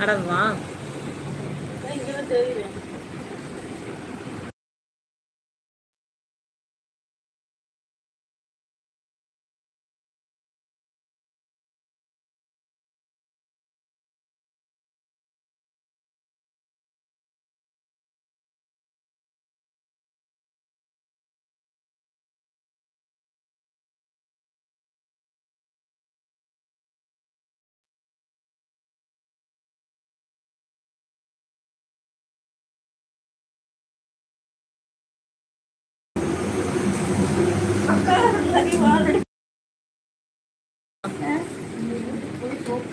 அடவா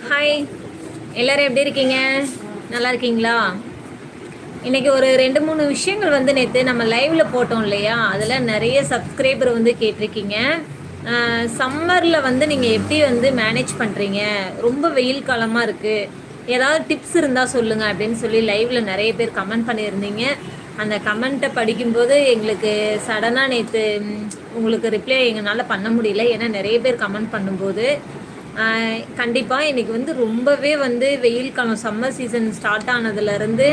hi எல்லாரும் எப்படி இருக்கீங்க? நல்லா இருக்கீங்களா? இன்னைக்கு ஒரு ரெண்டு மூணு விஷயங்கள் வந்து நேற்று நம்ம லைவ்ல போட்டோம் இல்லையா? அதில் நிறைய சப்ஸ்கிரைபர் வந்து கேட்டிருக்கீங்க. சம்மரில் வந்து நீங்கள் எப்படி வந்து மேனேஜ் பண்ணுறீங்க ரொம்ப வெயில் காலமாக இருக்குது ஏதாவது டிப்ஸ் இருந்தால் சொல்லுங்கள் அப்படின்னு சொல்லி லைவ்ல நிறைய பேர் கமெண்ட் பண்ணியிருந்தீங்க. அந்த கமெண்ட்டை படிக்கும்போது எங்களுக்கு சடனாக நேற்று உங்களுக்கு ரிப்ளை எங்களால் பண்ண முடியல. ஏன்னா நிறைய பேர் கமெண்ட் பண்ணும்போது கண்டிப்பாக இன்றைக்கி வந்து ரொம்பவே வந்து வெயில் காலம் சம்மர் சீசன் ஸ்டார்ட் ஆனதுலேருந்து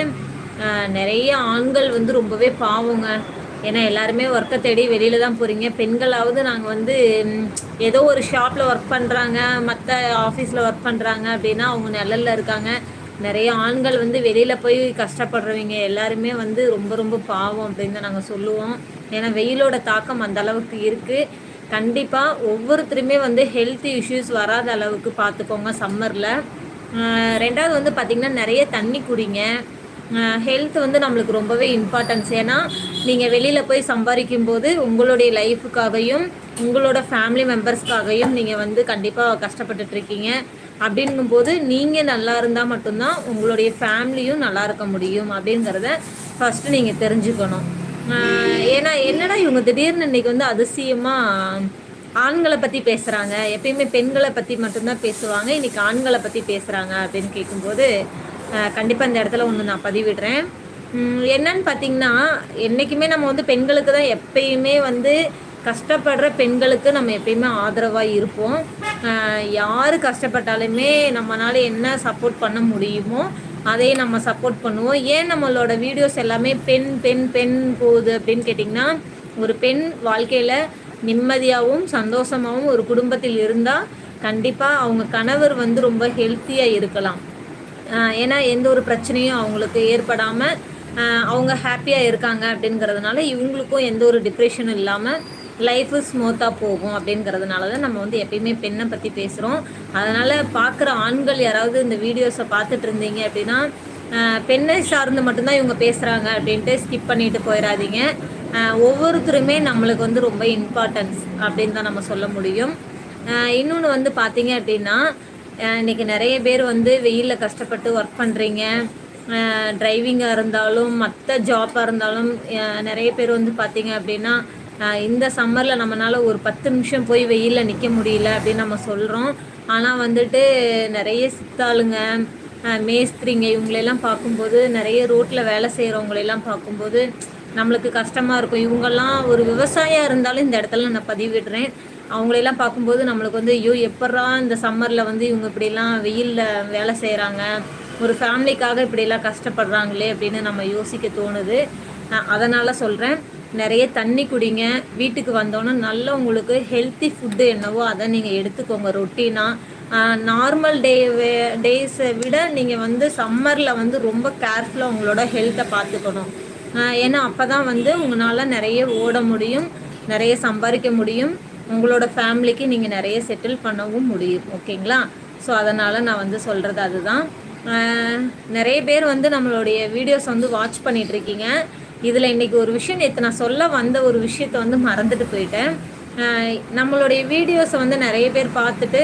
நிறைய ஆண்கள் வந்து ரொம்பவே பாவங்க. ஏன்னா எல்லாருமே ஒர்க்கை தேடி வெளியில் தான் போகிறீங்க பெண்களாவது நாங்கள் வந்து ஏதோ ஒரு ஷாப்பில் ஒர்க் பண்ணுறாங்க மற்ற ஆஃபீஸில் ஒர்க் பண்ணுறாங்க அப்படின்னா அவங்க நிழலில் இருக்காங்க. நிறைய ஆண்கள் வந்து வெளியில் போய் கஷ்டப்படுறவங்க எல்லாருமே வந்து ரொம்ப ரொம்ப பாவம் அப்படின்னு தான் நாங்கள் சொல்லுவோம். ஏன்னா வெயிலோட தாக்கம் அந்த அளவுக்கு இருக்குது கண்டிப்பாக ஒவ்வொருத்தருமே வந்து ஹெல்த் இஷ்யூஸ் வராத அளவுக்கு பார்த்துக்கோங்க சம்மரில் ரெண்டாவது வந்து பார்த்திங்கன்னா நிறைய தண்ணி குடிங்க. ஹெல்த் வந்து நம்மளுக்கு ரொம்பவே இம்பார்ட்டன்ஸ் ஏன்னா நீங்கள் வெளியில் போய் சம்பாதிக்கும் போது உங்களுடைய லைஃபுக்காகவும் உங்களோட ஃபேமிலி மெம்பர்ஸ்க்காகவும் நீங்கள் வந்து கண்டிப்பாக கஷ்டப்பட்டுட்ருக்கீங்க அப்படிங்கும்போது நீங்கள் நல்லா இருந்தால் மட்டும்தான் உங்களுடைய ஃபேமிலியும் நல்லா இருக்க முடியும் அப்படிங்கிறத ஃபஸ்ட்டு நீங்கள் தெரிஞ்சுக்கணும். ஏன்னா என்னடா இவங்க திடீர்னு இன்னைக்கு வந்து அதிசயமாக ஆண்களை பற்றி பேசுகிறாங்க எப்பயுமே பெண்களை பற்றி மட்டும்தான் பேசுவாங்க. இன்றைக்கி ஆண்களை பற்றி பேசுகிறாங்க அப்படின்னு கேட்கும்போது கண்டிப்பாக இந்த இடத்துல ஒன்று நான் பதிவிடுறேன். என்னன்னு பார்த்தீங்கன்னா என்றைக்குமே நம்ம வந்து பெண்களுக்கு தான் எப்பயுமே வந்து கஷ்டப்படுற பெண்களுக்கு நம்ம எப்பயுமே ஆதரவாக இருப்போம். யார் கஷ்டப்பட்டாலுமே நம்மளால என்ன சப்போர்ட் பண்ண முடியுமோ அதே நம்ம சப்போர்ட் பண்ணுவோம். ஏன் நம்மளோட வீடியோஸ் எல்லாமே பெண் பெண் பெண் போகுது அப்படின்னு கேட்டிங்கன்னா ஒரு பெண் வாழ்க்கையில் நிம்மதியாகவும் சந்தோஷமாகவும் ஒரு குடும்பத்தில் இருந்தால் கண்டிப்பாக அவங்க கணவர் வந்து ரொம்ப ஹெல்த்தியாக இருக்கலாம். ஏன்னா எந்த ஒரு பிரச்சனையும் அவங்களுக்கு ஏற்படாமல் அவங்க ஹாப்பியாக இருக்காங்க அப்படிங்கிறதுனால இவங்களுக்கும் எந்த ஒரு டிப்ரெஷனும் இல்லாமல் லைஃபு ஸ்மூத்தாக போகும் அப்படிங்கிறதுனால தான் நம்ம வந்து எப்பயுமே பெண்ணை பற்றி பேசுகிறோம் அதனால் பார்க்குற ஆண்கள் யாராவது இந்த வீடியோஸை பார்த்துட்டு இருந்தீங்க அப்படின்னா பெண்ணை சார்ந்து மட்டும்தான் இவங்க பேசுகிறாங்க அப்படின்ட்டு ஸ்கிப் பண்ணிட்டு போயிடாதீங்க ஒவ்வொருத்தருமே நம்மளுக்கு வந்து ரொம்ப இம்பார்ட்டன்ஸ் அப்படின்னு தான் நம்ம சொல்ல முடியும். இன்னொன்று வந்து பார்த்தீங்க அப்படின்னா இன்றைக்கி நிறைய பேர் வந்து வெயிலில் கஷ்டப்பட்டு ஒர்க் பண்ணுறீங்க டிரைவிங்காக இருந்தாலும் மற்ற ஜாப்பாக இருந்தாலும் நிறைய பேர் வந்து பார்த்தீங்க அப்படின்னா இந்த சம்மரில் நம்மளால் ஒரு பத்து நிமிஷம் போய் வெயிலில் நிற்க முடியல அப்படின்னு நம்ம சொல்கிறோம் ஆனால் வந்துட்டு நிறைய சித்தாளுங்க மேஸ்திரிங்க இவங்களெல்லாம் பார்க்கும்போது நிறைய ரோட்டில் வேலை செய்கிறவங்களெல்லாம் பார்க்கும்போது நம்மளுக்கு கஷ்டமாக இருக்கும். இவங்கெல்லாம் ஒரு விவசாயியாக இருந்தாலும் இந்த இடத்துல நான் பதிவிடுறேன். அவங்களெல்லாம் பார்க்கும்போது நம்மளுக்கு வந்து ஐயோ எப்பட்றா இந்த சம்மரில் வந்து இவங்க இப்படிலாம் வெயிலில் வேலை செய்கிறாங்க ஒரு ஃபேமிலிக்காக இப்படிலாம் கஷ்டப்படுறாங்களே அப்படின்னு நம்ம யோசிக்க தோணுது. அதனால் சொல்கிறேன் நிறைய தண்ணி குடிங்க. வீட்டுக்கு வந்தோன்னே நல்ல உங்களுக்கு ஹெல்த்தி ஃபுட்டு என்னவோ அதை நீங்கள் எடுத்துக்கோங்க ரொட்டீனாக நார்மல் டே டேஸை விட நீங்கள் வந்து சம்மரில் வந்து ரொம்ப கேர்ஃபுல்லாக உங்களோட ஹெல்த்தை பார்த்துக்கணும். ஏன்னா அப்போ தான் வந்து உங்களால் நிறைய ஓட முடியும் நிறைய சம்பாதிக்க முடியும். உங்களோட ஃபேமிலிக்கு நீங்கள் நிறைய செட்டில் பண்ணவும் முடியும். ஓகேங்களா? ஸோ அதனால் நான் வந்து சொல்கிறது அதுதான். நிறைய பேர் வந்து நம்மளுடைய வீடியோஸ் வந்து வாட்ச் பண்ணிகிட்ருக்கீங்க இதில் இன்றைக்கி ஒரு விஷயம் நேற்று நான் சொல்ல வந்த ஒரு விஷயத்த வந்து மறந்துட்டு போயிட்டேன். நம்மளுடைய வீடியோஸை வந்து நிறைய பேர் பார்த்துட்டு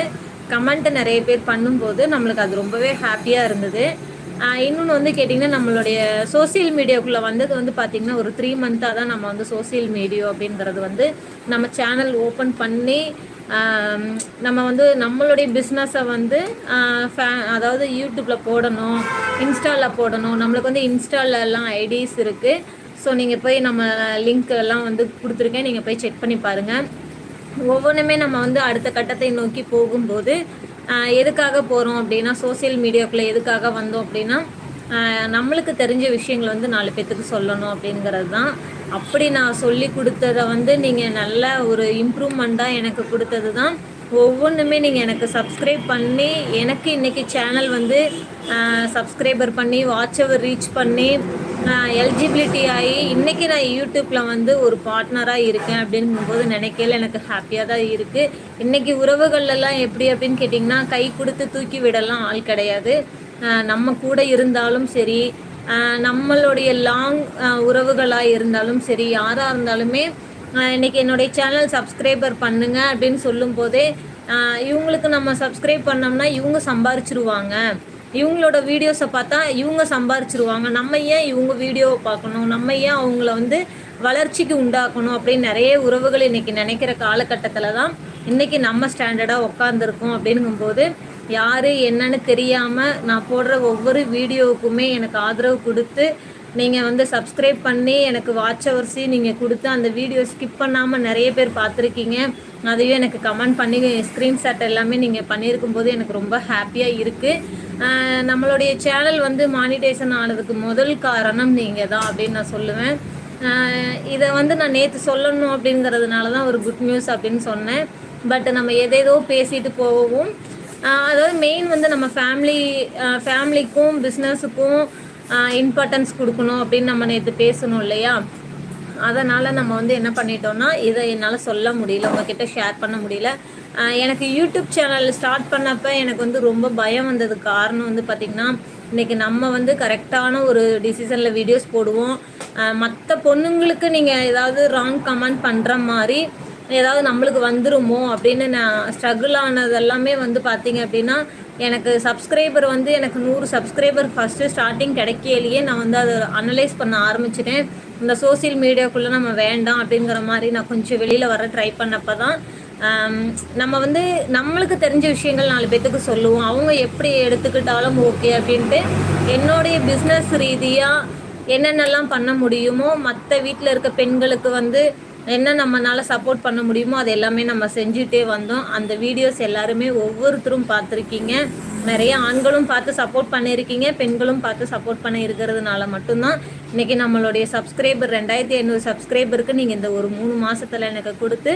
கமெண்ட்டை நிறைய பேர் பண்ணும்போது நம்மளுக்கு அது ரொம்பவே ஹாப்பியாக இருந்தது. இன்னொன்று வந்து கேட்டிங்கன்னா நம்மளுடைய சோசியல் மீடியாவுக்குள்ளே வந்தது வந்து பார்த்திங்கன்னா ஒரு த்ரீ மந்த்தாக தான் நம்ம வந்து சோசியல் மீடியா அப்படிங்கிறது வந்து நம்ம சேனல் ஓப்பன் பண்ணி நம்ம வந்து நம்மளுடைய பிஸ்னஸை வந்து ஃபே அதாவது யூடியூப்பில் போடணும் இன்ஸ்டாவில் போடணும். நம்மளுக்கு வந்து இன்ஸ்டாலெல்லாம் ஐடிஸ் இருக்குது ஸோ நீங்கள் போய் நம்ம லிங்க் எல்லாம் வந்து கொடுத்துருக்கேன். நீங்கள் போய் செக் பண்ணி பாருங்கள் ஒவ்வொன்றுமே நம்ம வந்து அடுத்த கட்டத்தை நோக்கி போகும்போது எதுக்காக போகிறோம் அப்படின்னா சோஷியல் மீடியாக்குள்ளே எதுக்காக வந்தோம் அப்படின்னா நம்மளுக்கு தெரிஞ்ச விஷயங்களை வந்து நாலு பேர்த்துக்கு சொல்லணும் அப்படிங்கிறது தான். அப்படி நான் சொல்லி கொடுத்ததை வந்து நீங்கள் நல்ல ஒரு இம்ப்ரூவ்மெண்ட்டாக எனக்கு கொடுத்தது தான். ஒவ்வொன்றுமே நீங்கள் எனக்கு சப்ஸ்கிரைப் பண்ணி எனக்கு இன்றைக்கி சேனல் வந்து சப்ஸ்கிரைபர் பண்ணி வாட்சவர் ரீச் பண்ணி எலிஜிபிலிட்டி ஆகி இன்றைக்கி நான் யூடியூப்பில் வந்து ஒரு பார்ட்னராக இருக்கேன் அப்படிங்கும்போது நினைக்கல எனக்கு ஹாப்பியாக தான் இருக்குது இன்றைக்கி உறவுகள்லாம் எப்படி அப்படின்னு கேட்டிங்கன்னா கை கொடுத்து தூக்கி விடலாம் ஆள் கிடையாது. நம்ம கூட இருந்தாலும் சரி நம்மளுடைய லாங் உறவுகளாக இருந்தாலும் சரி யாராக இருந்தாலுமே இன்றைக்கி என்னுடைய சேனல் சப்ஸ்கிரைபர் பண்ணுங்க அப்படின்னு சொல்லும் போதே இவங்களுக்கு நம்ம சப்ஸ்கிரைப் பண்ணோம்னா இவங்க சம்பாரிச்சிருவாங்க. இவங்களோட வீடியோஸை பார்த்தா இவங்க சம்பாரிச்சிருவாங்க. நம்ம ஏன் இவங்க வீடியோவை பார்க்கணும்? நம்ம ஏன் அவங்கள வந்து வளர்ச்சிக்கு உண்டாக்கணும் அப்படின்னு நிறைய உறவுகள் இன்னைக்கு நினைக்கிற காலகட்டத்தில் தான் இன்னைக்கு நம்ம ஸ்டாண்டர்டாக உட்காந்துருக்கோம் அப்படிங்கும்போது யார் என்னன்னு தெரியாமல் நான் போடுற ஒவ்வொரு வீடியோவுக்குமே எனக்கு ஆதரவு கொடுத்து நீங்கள் வந்து சப்ஸ்கிரைப் பண்ணி எனக்கு வாட்ச் ஹவர்ஸி நீங்கள் கொடுத்து அந்த வீடியோ ஸ்கிப் பண்ணாமல் நிறைய பேர் பார்த்துருக்கீங்க. அதையும் எனக்கு கமெண்ட் பண்ணி ஸ்க்ரீன்ஷாட் எல்லாமே நீங்கள் பண்ணியிருக்கும் போது எனக்கு ரொம்ப ஹாப்பியாக இருக்குது நம்மளுடைய சேனல் வந்து மானிட்டேஷன் ஆனதுக்கு முதல் காரணம் நீங்கள் தான் அப்படின்னு நான் சொல்லுவேன். இதை வந்து நான் நேற்று சொல்லணும் அப்படிங்கிறதுனால தான் ஒரு குட் நியூஸ் அப்படின்னு சொன்னேன். பட் நம்ம எதேதோ பேசிட்டு போகவும் அதாவது மெயின் வந்து நம்ம ஃபேமிலி ஃபேமிலிக்கும் பிஸ்னஸுக்கும் இம்பார்ட்டன்ஸ் கொடுக்கணும் அப்படின்னு நம்ம நேற்று பேசணும் இல்லையா? அதனால் நம்ம வந்து என்ன பண்ணிட்டோம்னா இதை என்னால் சொல்ல முடியல உங்ககிட்ட ஷேர் பண்ண முடியல. எனக்கு யூடியூப் சேனல் ஸ்டார்ட் பண்ணப்போ எனக்கு வந்து ரொம்ப பயம் வந்தது. காரணம் வந்து பார்த்திங்கன்னா இன்றைக்கி நம்ம வந்து கரெக்டான ஒரு டிசிஷனில் வீடியோஸ் போடுவோம். மற்ற பொண்ணுங்களுக்கு நீங்கள் ஏதாவது ராங் கமெண்ட் பண்ணுற மாதிரி ஏதாவது நம்மளுக்கு வந்துருமோ அப்படின்னு நான் ஸ்ட்ரகிள் ஆனது எல்லாமே வந்து பார்த்தீங்க அப்படின்னா எனக்கு சப்ஸ்கிரைபர் வந்து எனக்கு நூறு சப்ஸ்கிரைபர் ஃபஸ்ட்டு ஸ்டார்டிங் கிடைக்கலையே நான் வந்து அதை அனலைஸ் பண்ண ஆரம்பிச்சிட்டேன். இந்த சோஷியல் மீடியாக்குள்ளே நம்ம வேண்டாம் அப்படிங்கிற மாதிரி நான் கொஞ்சம் வெளியில் வர ட்ரை பண்ணப்போ தான் நம்ம வந்து நம்மளுக்கு தெரிஞ்ச விஷயங்கள் நாலு பேத்துக்கு சொல்லுவோம். அவங்க எப்படி எடுத்துக்கிட்டாலும் ஓகே அப்படின்ட்டு என்னுடைய பிஸ்னஸ் ரீதியாக என்னென்னலாம் பண்ண முடியுமோ மற்ற வீட்டில் இருக்க பெண்களுக்கு வந்து என்ன நம்மனால சப்போர்ட் பண்ண முடியுமோ அது எல்லாமே நம்ம செஞ்சுட்டே வந்தோம். அந்த வீடியோஸ் எல்லாருமே ஒவ்வொருத்தரும் பார்த்துருக்கீங்க. நிறைய ஆண்களும் பார்த்து சப்போர்ட் பண்ணியிருக்கீங்க. பெண்களும் பார்த்து சப்போர்ட் பண்ணி இருக்கிறதுனால மட்டும்தான். இன்னைக்கு நம்மளுடைய சப்ஸ்கிரைபர் ரெண்டாயிரத்தி ஐநூறு சப்ஸ்கிரைபருக்கு நீங்கள் இந்த ஒரு மூணு மாதத்தில் எனக்கு கொடுத்து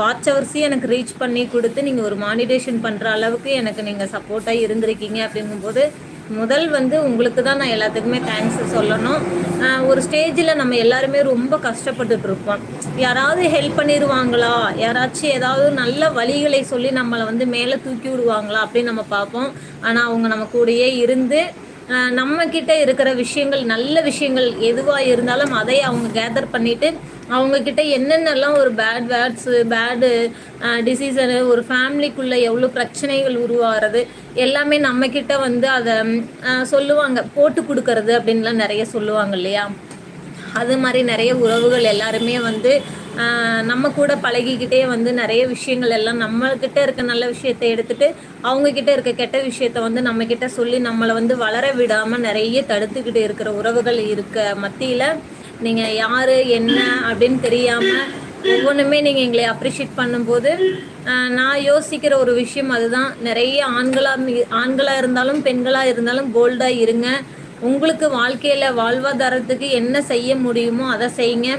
வாட்ச் ஹவர்ஸையும் எனக்கு ரீச் பண்ணி கொடுத்து நீங்கள் ஒரு மானிடேஷன் பண்ணுற அளவுக்கு எனக்கு நீங்கள் சப்போர்ட்டாக இருந்திருக்கீங்க அப்படிங்கும்போது முதல் வந்து உங்களுக்கு தான் நான் எல்லாத்துக்குமே தேங்க்ஸ் சொல்லணும். ஒரு ஸ்டேஜில் நம்ம எல்லாருமே ரொம்ப கஷ்டப்பட்டுட்டு இருப்போம். யாராவது ஹெல்ப் பண்ணிடுவாங்களா யாராச்சும் ஏதாவது நல்ல வழிகளை சொல்லி நம்மளை வந்து மேலே தூக்கி விடுவாங்களா அப்படின்னு நம்ம பார்ப்போம். ஆனால் அவங்க நம்ம கூடயே இருந்து நம்ம கிட்ட இருக்கிற விஷயங்கள் நல்ல விஷயங்கள் எதுவாக இருந்தாலும் அதை அவங்க கேதர் பண்ணிட்டு அவங்க கிட்ட என்னென்னலாம் ஒரு பேட் வேர்ட்ஸு பேடு டிசீசனு ஒரு ஃபேமிலிக்குள்ளே எவ்வளோ பிரச்சனைகள் உருவாகிறது எல்லாமே நம்ம கிட்ட வந்து அதை சொல்லுவாங்க போட்டு கொடுக்கறது அப்படின்லாம் நிறைய சொல்லுவாங்க இல்லையா? அது மாதிரி நிறைய உறவுகள் எல்லாருமே வந்து நம்ம கூட பழகிக்கிட்டே வந்து நிறைய விஷயங்கள் எல்லாம் நம்மக்கிட்ட இருக்க நல்ல விஷயத்தை எடுத்துகிட்டு அவங்கக்கிட்ட இருக்க கெட்ட விஷயத்த வந்து நம்மக்கிட்ட சொல்லி நம்மளை வந்து வளர விடாமல் நிறைய தடுத்துக்கிட்டு இருக்கிற உறவுகள் இருக்க மத்தியில் நீங்கள் யார் என்ன அப்படின்னு தெரியாமல் ஒவ்வொன்றுமே நீங்கள் எங்களை அப்ரிஷியேட் பண்ணும்போது நான் யோசிக்கிற ஒரு விஷயம் அதுதான். நிறைய ஆண்களாக ஆண்களாக இருந்தாலும் பெண்களாக இருந்தாலும் போல்டாக இருங்க. உங்களுக்கு வாழ்க்கையில் வாழ்வாதாரத்துக்கு என்ன செய்ய முடியுமோ அதை செய்யுங்க.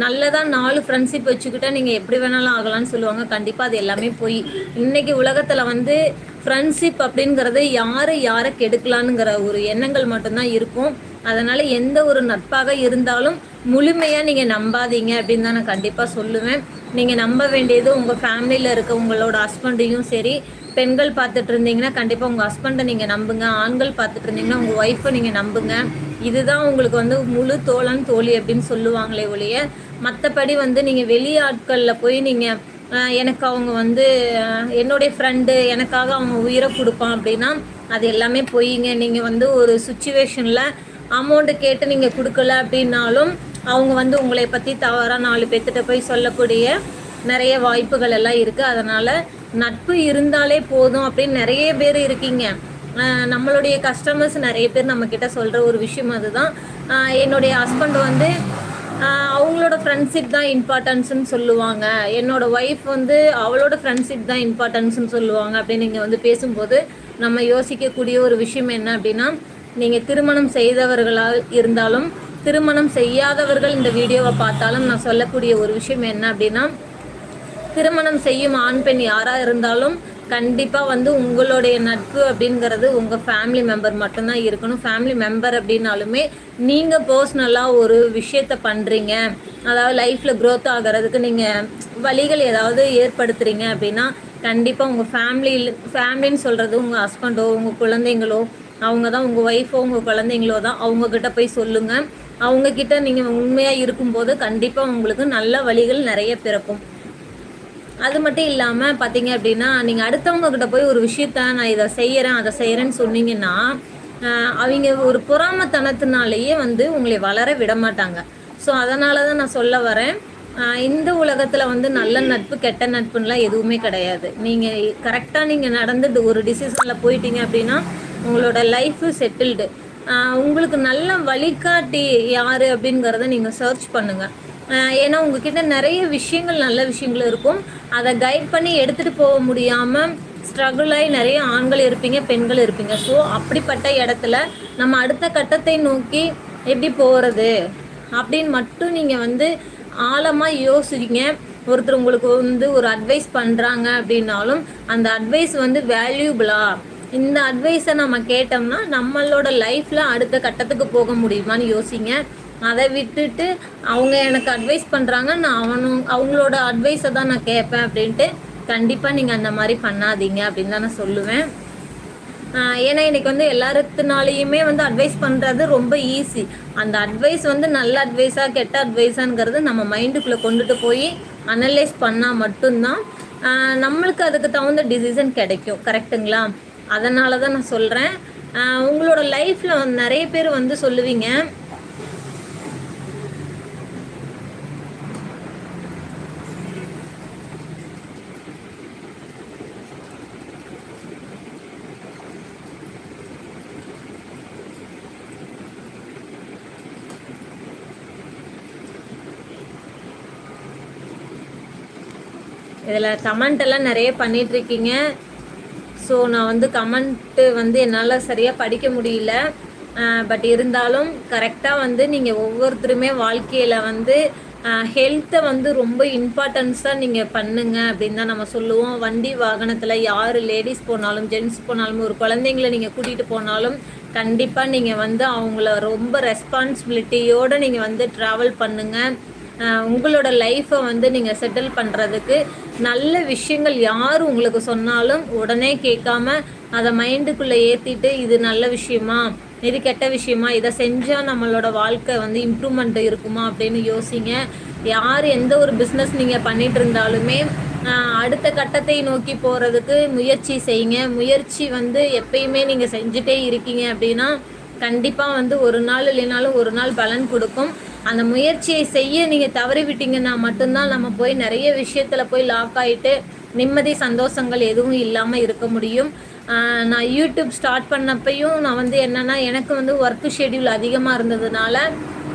நல்லதாக நாலு ஃப்ரெண்ட்ஷிப் வச்சுக்கிட்டா நீங்கள் எப்படி வேணாலும் ஆகலாம்னு சொல்லுவாங்க. கண்டிப்பாக அது எல்லாமே போய் இன்றைக்கி உலகத்தில் வந்து ஃப்ரெண்ட்ஷிப் அப்படிங்கிறது யார் யாரை கெடுக்கலான்னுங்கிற ஒரு எண்ணங்கள் மட்டும்தான் இருக்கும். அதனால் எந்த ஒரு நட்பாக இருந்தாலும் முழுமையாக நீங்கள் நம்பாதீங்க அப்படின்னு தான் நான் கண்டிப்பாக சொல்லுவேன். நீங்கள் நம்ப வேண்டியது உங்கள் ஃபேமிலியில் இருக்க உங்களோட ஹஸ்பண்டையும் சரி. பெண்கள் பார்த்துட்டு இருந்தீங்கன்னா கண்டிப்பாக உங்கள் ஹஸ்பண்டை நீங்கள் நம்புங்க. ஆண்கள் பார்த்துட்டு இருந்தீங்கன்னா உங்கள் ஒய்ஃபை நீங்கள் நம்புங்க. இதுதான் உங்களுக்கு வந்து முழு தோழன் தோழி அப்படின்னு சொல்லுவாங்களே ஒழிய மற்றபடி வந்து நீங்கள் வெளியாட்களில் போய் நீங்கள் எனக்கு அவங்க வந்து என்னுடைய ஃப்ரெண்டு எனக்காக அவங்க உயிரை கொடுப்பான் அப்படின்னா அது எல்லாமே பொய்ங்க. நீங்கள் வந்து ஒரு சுச்சுவேஷனில் அமௌண்ட்டு கேட்டு நீங்கள் கொடுக்கல அப்படின்னாலும் அவங்க வந்து உங்களை பற்றி தவறாக நாலு பேர்த்திட்ட போய் சொல்லக்கூடிய நிறைய வாய்ப்புகள் எல்லாம் இருக்குது அதனால் நட்பு இருந்தாலே போதும் அப்படின்னு நிறைய பேர் இருக்கீங்க. நம்மளுடைய கஸ்டமர்ஸ் நிறைய பேர் நம்மக்கிட்ட சொல்கிற ஒரு விஷயம் அதுதான். என்னுடைய ஹஸ்பண்ட் வந்து அவங்களோட ஃப்ரெண்ட்ஷிப் தான் இம்பார்ட்டன்ஸ்னு சொல்லுவாங்க. என்னோட ஒய்ஃப் வந்து அவளோட ஃப்ரெண்ட்ஷிப் தான் இம்பார்ட்டன்ஸ்னு சொல்லுவாங்க அப்படின்னு நீங்கள் வந்து பேசும்போது நம்ம யோசிக்கக்கூடிய ஒரு விஷயம் என்ன அப்படின்னா நீங்கள் திருமணம் செய்தவர்களாக இருந்தாலும் திருமணம் செய்யாதவர்கள் இந்த வீடியோவை பார்த்தாலும் நான் சொல்லக்கூடிய ஒரு விஷயம் என்ன அப்படின்னா திருமணம் செய்யும் ஆண் பெண் யாராக இருந்தாலும் கண்டிப்பாக வந்து உங்களுடைய நட்பு அப்படிங்கிறது உங்கள் ஃபேமிலி மெம்பர் மட்டும்தான் இருக்கணும். ஃபேமிலி மெம்பர் அப்படின்னாலுமே நீங்கள் பர்சனலாக ஒரு விஷயத்த பண்ணுறீங்க அதாவது லைஃப்பில் க்ரோத் ஆகிறதுக்கு நீங்கள் வழிகள் ஏதாவது ஏற்படுத்துகிறீங்க அப்படின்னா கண்டிப்பாக உங்கள் ஃபேமிலியில் ஃபேமிலின்னு சொல்கிறது உங்கள் ஹஸ்பண்டோ உங்கள் குழந்தைங்களோ அவங்க தான் உங்கள் ஒய்ஃபோ உங்கள் குழந்தைங்களோ தான் அவங்கக்கிட்ட போய் சொல்லுங்கள் அவங்கக்கிட்ட நீங்கள் உண்மையாக இருக்கும்போது கண்டிப்பாக உங்களுக்கு நல்ல வழிகள் நிறைய பிறக்கும். அது மட்டும் இல்லாமல் பார்த்தீங்க அப்படின்னா நீங்கள் அடுத்தவங்க கிட்ட போய் ஒரு விஷயத்த நான் இதை செய்கிறேன் அதை செய்கிறேன்னு சொன்னீங்கன்னா அவங்க ஒரு பொறாமத்தனத்தினாலேயே வந்து உங்களை வளர விட மாட்டாங்க. ஸோ அதனால தான் நான் சொல்ல வரேன். இந்த உலகத்தில் வந்து நல்ல நட்பு கெட்ட நட்புன்னெலாம் எதுவுமே கிடையாது. நீங்கள் கரெக்டாக நீங்கள் நடந்து ஒரு டிசிஷனில் போயிட்டீங்க அப்படின்னா உங்களோட லைஃபு செட்டில்டு உங்களுக்கு நல்ல வழிகாட்டி யார் அப்படிங்கிறத நீங்கள் சர்ச் பண்ணுங்கள் ஏன்னா உங்ககிட்ட நிறைய விஷயங்கள் நல்ல விஷயங்கள் இருக்கும். அதை கைட் பண்ணி எடுத்துகிட்டு போக முடியாமல் ஸ்ட்ரகிள் ஆகி நிறைய ஆண்கள் இருப்பீங்க பெண்கள் இருப்பீங்க. ஸோ அப்படிப்பட்ட இடத்துல நம்ம அடுத்த கட்டத்தை நோக்கி எப்படி போகிறது அப்படின்னு மட்டும் நீங்கள் வந்து ஆழமாக யோசிங்க. ஒருத்தர் உங்களுக்கு வந்து ஒரு அட்வைஸ் பண்ணுறாங்க அப்படின்னாலும் அந்த அட்வைஸ் வந்து வேல்யூபிளா இந்த அட்வைஸை நம்ம கேட்டோம்னா நம்மளோட லைஃப்பில் அடுத்த கட்டத்துக்கு போக முடியுமான்னு யோசிங்க. அதை விட்டுட்டு அவங்க எனக்கு அட்வைஸ் பண்ணுறாங்க நான் அவனும் அவங்களோட அட்வைஸை தான் நான் கேட்பேன் அப்படின்ட்டு கண்டிப்பாக நீங்கள் அந்த மாதிரி பண்ணாதீங்க அப்படின்னு தான் நான் சொல்லுவேன். ஏன்னா இன்றைக்கி வந்து எல்லாருக்குனாலையுமே வந்து அட்வைஸ் பண்ணுறது ரொம்ப ஈஸி அந்த அட்வைஸ் வந்து நல்ல அட்வைஸாக கெட்ட அட்வைஸாங்கிறது நம்ம மைண்டுக்குள்ளே கொண்டுட்டு போய் அனலைஸ் பண்ணால் மட்டும்தான் நம்மளுக்கு அதுக்கு தகுந்த டிசிஷன் கிடைக்கும். கரெக்ட்டுங்களா அதனால தான் நான் சொல்கிறேன் உங்களோட லைஃப்பில் வந்து நிறைய பேர் வந்து சொல்லுவீங்க இதில் கமெண்ட் எல்லாம் நிறைய பண்ணிட்டு இருக்கீங்க ஸோ நான் வந்து கமெண்ட்டு வந்து என்னால் சரியாக படிக்க முடியல. பட் இருந்தாலும் கரெக்டாக வந்து நீங்கள் ஒவ்வொருத்தருமே வாழ்க்கையில் வந்து ஹெல்த்தை வந்து ரொம்ப இம்பார்ட்டன்ஸாக நீங்கள் பண்ணுங்க அப்படின்னு தான் நம்ம சொல்லுவோம். வண்டி வாகனத்தில் யார் லேடிஸ் போனாலும் ஜென்ட்ஸ் போனாலும் ஒரு குழந்தைங்கள நீங்கள் கூட்டிகிட்டு போனாலும் கண்டிப்பாக நீங்கள் வந்து அவங்கள ரொம்ப ரெஸ்பான்சிபிலிட்டியோடு நீங்கள் வந்து ட்ராவல் பண்ணுங்கள் உங்களோட லைஃப்பை வந்து நீங்கள் செட்டில் பண்ணுறதுக்கு நல்ல விஷயங்கள் யார் உங்களுக்கு சொன்னாலும் உடனே கேட்காம அதை மைண்டுக்குள்ளே ஏற்றிட்டு இது நல்ல விஷயமா இது கெட்ட விஷயமா இதை செஞ்சால் நம்மளோட வாழ்க்கை வந்து இம்ப்ரூவ்மெண்ட் இருக்குமா அப்படின்னு யோசிங்க. யார் எந்த ஒரு பிஸ்னஸ் நீங்கள் பண்ணிகிட்டு இருந்தாலுமே அடுத்த கட்டத்தை நோக்கி போகிறதுக்கு முயற்சி செய்யுங்க. முயற்சி வந்து எப்பயுமே நீங்கள் செஞ்சுட்டே இருக்கீங்க அப்படின்னா கண்டிப்பாக வந்து ஒரு நாள் இல்லைனாலும் ஒரு நாள் பலன் கொடுக்கும். அந்த முயற்சியை செய்ய நீங்கள் தவறி விட்டீங்கன்னா மட்டும்தான் நம்ம போய் நிறைய விஷயத்தில் போய் லாக் ஆகிட்டு நிம்மதி சந்தோஷங்கள் எதுவும் இல்லாமல் இருக்க முடியும். நான் யூடியூப் ஸ்டார்ட் பண்ணப்பையும் நான் வந்து என்னென்னா எனக்கு வந்து ஒர்க் ஷெட்யூல் அதிகமாக இருந்ததுனால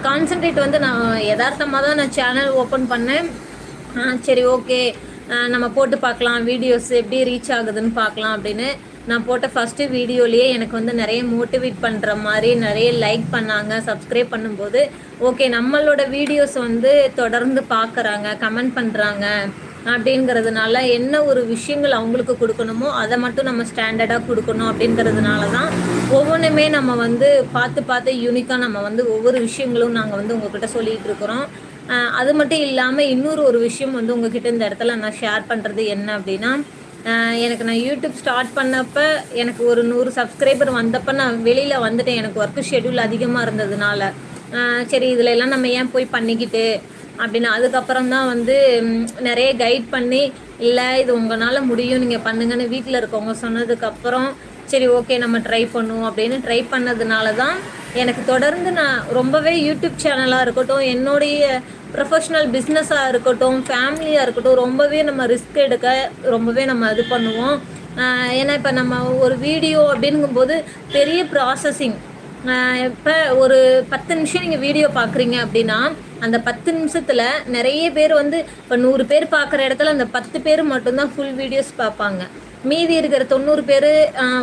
கான்சென்ட்ரேட் வந்து நான் யதார்த்தமாக தான் நான் சேனல் ஓப்பன் பண்ணேன். சரி ஓகே நம்ம போட்டு பார்க்கலாம் வீடியோஸ் எப்படி ரீச் ஆகுதுன்னு பார்க்கலாம் அப்படின்னு. நான் போட்ட ஃபஸ்ட்டு வீடியோலேயே எனக்கு வந்து நிறைய மோட்டிவேட் பண்ணுற மாதிரி நிறைய லைக் பண்ணாங்க சப்ஸ்கிரைப் பண்ணும்போது. ஓகே நம்மளோட வீடியோஸ் வந்து தொடர்ந்து பார்க்குறாங்க கமெண்ட் பண்ணுறாங்க அப்படிங்கிறதுனால என்ன ஒரு விஷயங்கள் அவங்களுக்கு கொடுக்கணுமோ அதை மட்டும் நம்ம ஸ்டாண்டர்டாக கொடுக்கணும் அப்படிங்கிறதுனால தான் ஒவ்வொன்றுமே நம்ம வந்து பார்த்து பார்த்து யூனிக்காக நம்ம வந்து ஒவ்வொரு விஷயங்களும் நாங்கள் வந்து உங்ககிட்ட சொல்லிகிட்டு இருக்கிறோம். அது மட்டும் இல்லாமல் இன்னொரு ஒரு விஷயம் வந்து உங்ககிட்ட இந்த இடத்துல நான் ஷேர் பண்ணுறது என்ன அப்படின்னா எனக்கு நான் யூடியூப் ஸ்டார்ட் பண்ணப்போ எனக்கு ஒரு நூறு சப்ஸ்கிரைபர் வந்தப்போ நான் வெளியில் வந்துட்டேன். எனக்கு ஒர்க்கு ஷெட்யூல் அதிகமாக இருந்ததுனால. சரி இதில் எல்லாம் நம்ம ஏன் போய் பண்ணிக்கிட்டு? அப்படின்னு அதுக்கப்புறம் தான் வந்து நிறைய கைட் பண்ணி இல்லை இது உங்களால் முடியும். நீங்கள் பண்ணுங்கன்னு வீட்டில் இருக்கவங்க சொன்னதுக்கப்புறம் சரி ஓகே நம்ம ட்ரை பண்ணுவோம். அப்படின்னு ட்ரை பண்ணதுனால தான் எனக்கு தொடர்ந்து நான் ரொம்பவே யூடியூப் சேனலாக இருக்கட்டும் என்னுடைய ப்ரொஃபஷ்னல் பிஸ்னஸாக இருக்கட்டும் ஃபேமிலியாக இருக்கட்டும் ரொம்பவே நம்ம ரிஸ்க் எடுக்க ரொம்பவே நம்ம இது பண்ணுவோம். ஏன்னா இப்போ நம்ம ஒரு வீடியோ அப்படிங்கும்போது பெரிய ப்ராசஸிங் இப்போ ஒரு பத்து நிமிஷம் நீங்கள் வீடியோ பார்க்குறீங்க அப்படின்னா அந்த பத்து நிமிஷத்தில் நிறைய பேர் வந்து இப்போ நூறு பேர் பார்க்குற இடத்துல அந்த பத்து பேர் மட்டும்தான் ஃபுல் வீடியோஸ் பார்ப்பாங்க மீதி இருக்கிற தொண்ணூறு பேர்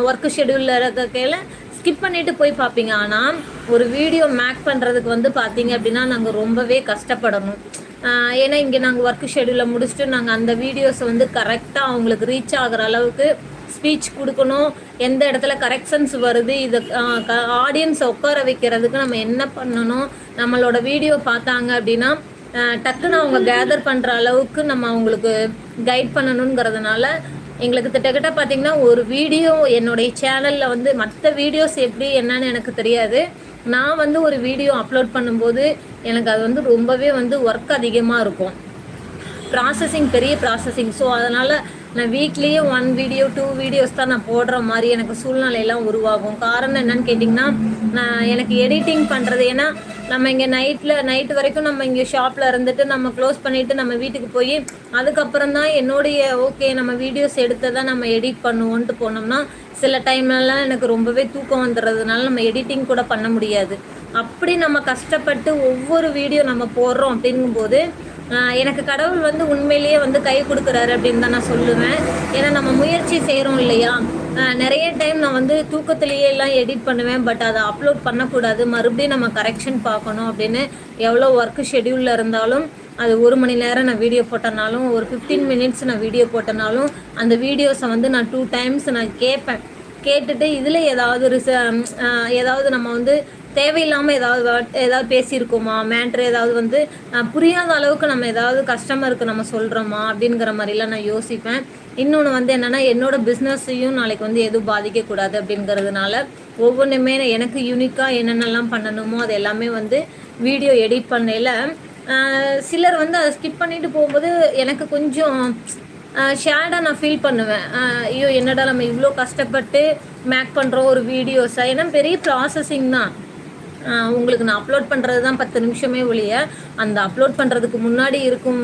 ஒர்க்கு ஷெடியூலில் இருக்கையில் ஸ்கிப் பண்ணிவிட்டு போய் பார்ப்பீங்க. ஆனால் ஒரு வீடியோ மேக் பண்ணுறதுக்கு வந்து பார்த்தீங்க அப்படின்னா நாங்கள் ரொம்பவே கஷ்டப்படணும். ஏன்னா இங்கே நாங்கள் ஒர்க் ஷெடியூலை முடிச்சுட்டு நாங்கள் அந்த வீடியோஸை வந்து கரெக்டாக அவங்களுக்கு ரீச் ஆகிற அளவுக்கு ஸ்பீச் கொடுக்கணும். எந்த இடத்துல கரெக்ஷன்ஸ் வருது இது ஆடியன்ஸை உட்கார வைக்கிறதுக்கு நம்ம என்ன பண்ணணும்? நம்மளோட வீடியோ பார்த்தாங்க அப்படின்னா டக்குன்னு அவங்க கேதர் பண்ணுற அளவுக்கு நம்ம அவங்களுக்கு கைட் பண்ணணுங்கிறதுனால எங்களுக்கு கிட்டத்தட்ட பார்த்தீங்கன்னா ஒரு வீடியோ என்னுடைய சேனலில் வந்து மற்ற வீடியோஸ் எப்படி என்னன்னு எனக்கு தெரியாது. நான் வந்து ஒரு வீடியோ அப்லோட் பண்ணும்போது எனக்கு அது வந்து ரொம்பவே வந்து ஒர்க் அதிகமாக இருக்கும். ப்ராசஸிங் பெரிய ப்ராசஸிங் ஸோ அதனால் நான் வீக்லியே ஒன் வீடியோ டூ வீடியோஸ் தான் நான் போடுற மாதிரி எனக்கு சூழ்நிலையெல்லாம் உருவாகும். காரணம் என்னன்னு கேட்டிங்கன்னா நான் எனக்கு எடிட்டிங் பண்ணுறது ஏன்னா நம்ம இங்கே நைட்டில் நைட் வரைக்கும் நம்ம இங்கே ஷாப்பில் இருந்துட்டு நம்ம க்ளோஸ் பண்ணிவிட்டு நம்ம வீட்டுக்கு போய் அதுக்கப்புறம் தான் என்னுடைய ஓகே நம்ம வீடியோஸ் எடுத்து தான் நம்ம எடிட் பண்ணுவோன்ட்டு போனோம்னா சில டைம்லலாம் எனக்கு ரொம்பவே தூக்கம் வந்துடுறதுனால நம்ம எடிட்டிங் கூட பண்ண முடியாது. அப்படி நம்ம கஷ்டப்பட்டு ஒவ்வொரு வீடியோ நம்ம போடுறோம் அப்படிங்கும்போது எனக்கு கடவுள் வந்து உண்மையிலேயே வந்து கை கொடுக்குறாரு அப்படின்னு தான் நான் சொல்லுவேன். ஏன்னா நம்ம முயற்சி செய்கிறோம் இல்லையா? நிறைய டைம் நான் வந்து தூக்கத்திலேயே எல்லாம் எடிட் பண்ணுவேன் பட் அதை அப்லோட் பண்ணக்கூடாது. மறுபடியும் நம்ம கரெக்ஷன் பார்க்கணும் அப்படின்னு எவ்வளோ ஒர்க்கு ஷெடியூலில் இருந்தாலும் அது ஒரு மணி நேரம் நான் வீடியோ போட்டனாலும் ஒரு ஃபிஃப்டீன் மினிட்ஸ் நான் வீடியோ போட்டனாலும் அந்த வீடியோஸை வந்து நான் டூ டைம்ஸ் நான் கேட்பேன். கேட்டுட்டு இதில் ஏதாவது ரிச ஏதாவது நம்ம வந்து தேவையில்லாமல் ஏதாவது ஏதாவது பேசியிருக்கோமா? மேட்ரு ஏதாவது வந்து புரியாத அளவுக்கு நம்ம ஏதாவது கஸ்டமருக்கு நம்ம சொல்கிறோமா அப்படிங்கிற மாதிரிலாம் நான் யோசிப்பேன். இன்னொன்று வந்து என்னென்னா என்னோடய பிஸ்னஸையும் நாளைக்கு வந்து எதுவும் பாதிக்கக்கூடாது அப்படிங்கிறதுனால ஒவ்வொன்றுமே எனக்கு யூனிக்காக என்னென்னலாம் பண்ணணுமோ அது எல்லாமே வந்து வீடியோ எடிட் பண்ணையில் சிலர் வந்து அதை ஸ்கிப் பண்ணிட்டு போகும்போது எனக்கு கொஞ்சம் ஷேடாக நான் ஃபீல் பண்ணுவேன். ஐயோ என்னடா நம்ம இவ்வளோ கஷ்டப்பட்டு மேக் பண்ணுறோம் ஒரு வீடியோஸாக ஏன்னா பெரிய ப்ராசஸிங் தான். உங்களுக்கு நான் அப்லோட் பண்ணுறது தான் பத்து நிமிஷமே ஒழிய அந்த அப்லோட் பண்ணுறதுக்கு முன்னாடி இருக்கும்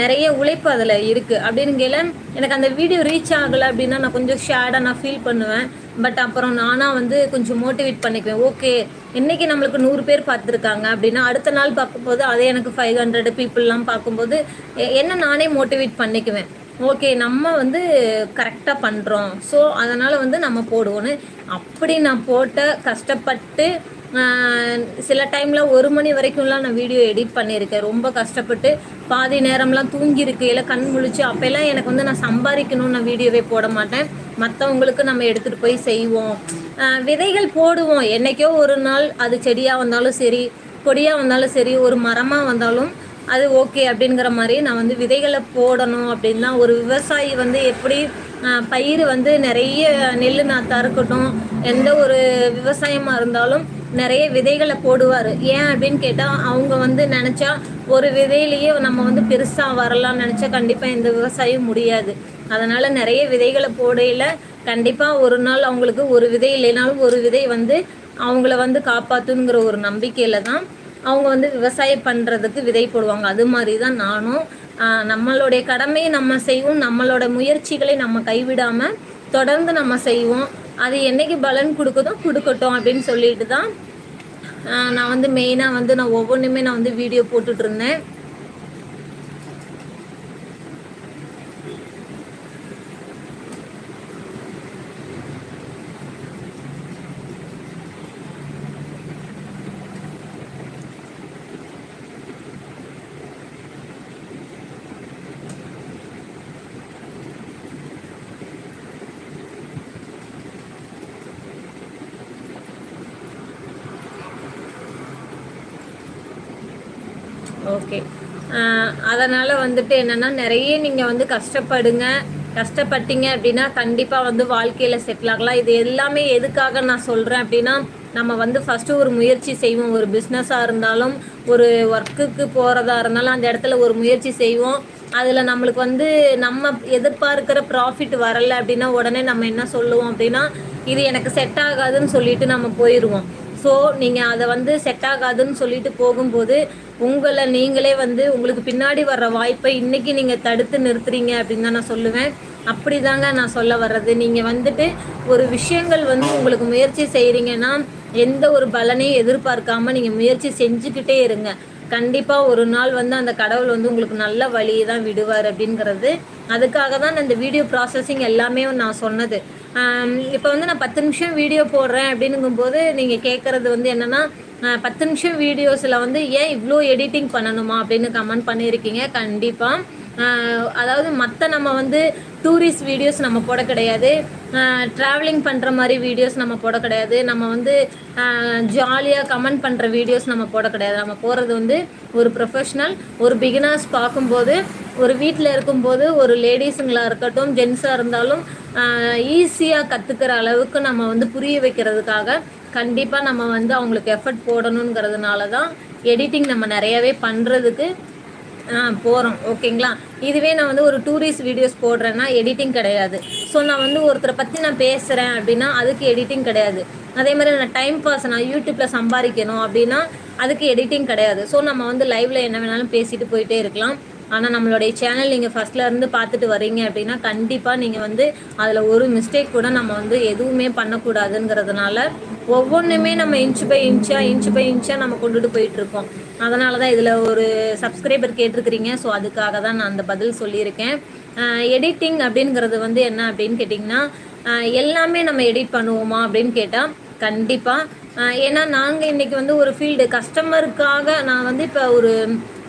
நிறைய உழைப்பு அதில் இருக்குது அப்படின்னுகையில் எனக்கு அந்த வீடியோ ரீச் ஆகலை அப்படின்னா நான் கொஞ்சம் ஷேடாக நான் ஃபீல் பண்ணுவேன். பட் அப்புறம் நானாக வந்து கொஞ்சம் மோட்டிவேட் பண்ணிக்குவேன். ஓகே இன்றைக்கி நம்மளுக்கு நூறு பேர் பார்த்துருக்காங்க அப்படின்னா அடுத்த நாள் பார்க்கும்போது அதே எனக்கு ஃபைவ் ஹண்ட்ரட் பீப்புளெலாம் பார்க்கும்போது என்ன நானே மோட்டிவேட் பண்ணிக்குவேன். ஓகே நம்ம வந்து கரெக்டாக பண்ணுறோம் ஸோ அதனால் வந்து நம்ம போடுவோன்னு அப்படி நான் போட்ட கஷ்டப்பட்டு சில டைமில் ஒரு மணி வரைக்கும்லாம் நான் வீடியோ எடிட் பண்ணியிருக்கேன். ரொம்ப கஷ்டப்பட்டு பாதி நேரம்லாம் தூங்கியிருக்கையில் கண் முழிச்சு அப்போல்லாம் எனக்கு வந்து நான் சம்பாதிக்கணும்னு நான் வீடியோவே போட மாட்டேன். மற்றவங்களுக்கு நம்ம எடுத்துகிட்டு போய் செய்வோம். விதைகள் போடுவோம். என்றைக்கோ ஒரு நாள் அது செடியாக வந்தாலும் சரி கொடியாக வந்தாலும் சரி ஒரு மரமாக வந்தாலும் அது ஓகே அப்படிங்கிற மாதிரி நான் வந்து விதைகளை போடணும் அப்படின்னா ஒரு விவசாயி வந்து எப்படி பயிர் வந்து நிறைய நெல் நாத்தாக இருக்கட்டும் எந்த ஒரு விவசாயமாக இருந்தாலும் நிறைய விதைகளை போடுவார். ஏன் அப்படின்னு கேட்டால் அவங்க வந்து நினச்சா ஒரு விதையிலேயே நம்ம வந்து பெருசாக வரலாம்னு நினச்சா கண்டிப்பாக இந்த விவசாயம் முடியாது. அதனால் நிறைய விதைகளை போடையில் கண்டிப்பாக ஒரு நாள் அவங்களுக்கு ஒரு விதை இல்லைனாலும் ஒரு விதை வந்து அவங்கள வந்து காப்பாற்றுங்கிற ஒரு நம்பிக்கையில் தான் அவங்க வந்து விவசாயம் பண்ணுறதுக்கு விதை போடுவாங்க. அது மாதிரி தான் நானும் நம்மளுடைய கடமையை நம்ம செய்வோம். நம்மளோட முயற்சிகளை நம்ம கைவிடாமல் தொடர்ந்து நம்ம செய்வோம். அது என்றைக்கு பலன் கொடுக்குதோ கொடுக்கட்டும் அப்படின்னு சொல்லிட்டு தான் நான் வந்து மெயினாக வந்து நான் ஒவ்வொன்றுமே நான் வந்து வீடியோ போட்டுட்ருந்தேன் ஓகே அதனால் வந்துட்டு என்னென்னா நிறைய நீங்கள் வந்து கஷ்டப்படுங்க. கஷ்டப்பட்டீங்க அப்படின்னா கண்டிப்பாக வந்து வாழ்க்கையில் செட்டில் ஆகலாம். இது எல்லாமே எதுக்காக நான் சொல்கிறேன் அப்படின்னா நம்ம வந்து ஃபஸ்ட்டு ஒரு முயற்சி செய்வோம். ஒரு பிஸ்னஸாக இருந்தாலும் ஒரு ஒர்க்குக்கு போகிறதா இருந்தாலும் அந்த இடத்துல ஒரு முயற்சி செய்வோம். அதில் நம்மளுக்கு வந்து நம்ம எதிர்பார்க்குற ப்ராஃபிட் வரலை அப்படின்னா உடனே நம்ம என்ன சொல்லுவோம் அப்படின்னா இது எனக்கு செட் ஆகாதுன்னு சொல்லிட்டு நம்ம போயிடுவோம் ஸோ நீங்கள் அதை வந்து செட் ஆகாதுன்னு சொல்லிட்டு போகும்போது உங்களை நீங்களே வந்து உங்களுக்கு பின்னாடி வர்ற வாய்ப்பை இன்றைக்கி நீங்கள் தடுத்து நிறுத்துறீங்க அப்படின்னு தான் நான் சொல்லுவேன். அப்படி தாங்க நான் சொல்ல வர்றது. நீங்கள் வந்துட்டு ஒரு விஷயங்கள் வந்து உங்களுக்கு முயற்சி செய்கிறீங்கன்னா எந்த ஒரு பலனையும் எதிர்பார்க்காம நீங்கள் முயற்சி செஞ்சுக்கிட்டே இருங்க. கண்டிப்பாக ஒரு நாள் வந்து அந்த கடவுள் வந்து உங்களுக்கு நல்ல வழியை தான் விடுவார் அப்படிங்கிறது. அதுக்காக தான் இந்த வீடியோ ப்ராசஸிங் எல்லாமே நான் சொன்னது. இப்போ வந்து நான் பத்து நிமிஷம் வீடியோ போடுறேன் அப்படின்னுங்கும்போது நீங்கள் கேட்குறது வந்து என்னென்னா பத்து நிமிஷம் வீடியோஸில் வந்து ஏன் இவ்வளோ எடிட்டிங் பண்ணணுமா அப்படின்னு கமெண்ட் பண்ணியிருக்கீங்க. கண்டிப்பாக அதாவது மற்ற நம்ம வந்து டூரிஸ்ட் வீடியோஸ் நம்ம போட கிடையாது. ட்ராவலிங் பண்ணுற மாதிரி வீடியோஸ் நம்ம போட கிடையாது. நம்ம வந்து ஜாலியாக கமெண்ட் பண்ணுற வீடியோஸ் நம்ம போட கிடையாது. நம்ம போகிறது வந்து ஒரு ப்ரொஃபஷ்னல் ஒரு பிகினர்ஸ் பார்க்கும்போது ஒரு வீட்டில் இருக்கும்போது ஒரு லேடிஸுங்களாக இருக்கட்டும் ஜென்ஸாக இருந்தாலும் ஈஸியாக கற்றுக்கிற அளவுக்கு நம்ம வந்து புரிய வைக்கிறதுக்காக கண்டிப்பாக நம்ம வந்து அவங்களுக்கு எஃபர்ட் போடணுங்கிறதுனால தான் எடிட்டிங் நம்ம நிறையவே பண்ணுறதுக்கு போகிறோம் ஓகேங்களா? இதுவே நான் வந்து ஒரு டூரிஸ்ட் வீடியோஸ் போடுறேன்னா எடிட்டிங் கிடையாது. ஸோ நான் வந்து ஒருத்தரை பற்றி நான் பேசுகிறேன் அப்படின்னா அதுக்கு எடிட்டிங் கிடையாது. அதே மாதிரி நான் டைம் பாஸ் நான் யூடியூப்பில் சம்பாதிக்கணும் அப்படின்னா அதுக்கு எடிட்டிங் கிடையாது. ஸோ நம்ம வந்து லைவில் என்ன வேணாலும் பேசிட்டு போயிட்டே இருக்கலாம். ஆனால் நம்மளுடைய சேனல் நீங்கள் ஃபஸ்ட்லேருந்து பார்த்துட்டு வரீங்க அப்படின்னா கண்டிப்பாக நீங்கள் வந்து அதில் ஒரு மிஸ்டேக் கூட நம்ம வந்து எதுவுமே பண்ணக்கூடாதுங்கிறதுனால ஒவ்வொன்றுமே நம்ம இன்ச்சு பை இன்ச்சாக இன்ச்சு பை இன்ச்சாக நம்ம கொண்டுட்டு போயிட்டுருக்கோம் அதனால தான் இதில் ஒரு சப்ஸ்கிரைபர் கேட்டிருக்கிறீங்க. ஸோ அதுக்காக தான் நான் அந்த பதில் சொல்லியிருக்கேன். எடிட்டிங் அப்படிங்கிறது வந்து என்ன அப்படின்னு கேட்டிங்கன்னா எல்லாமே நம்ம எடிட் பண்ணுவோமா அப்படின்னு கேட்டால் கண்டிப்பாக ஏன்னா நாங்கள் இன்றைக்கி வந்து ஒரு ஃபீல்டு கஸ்டமருக்காக நான் வந்து இப்போ ஒரு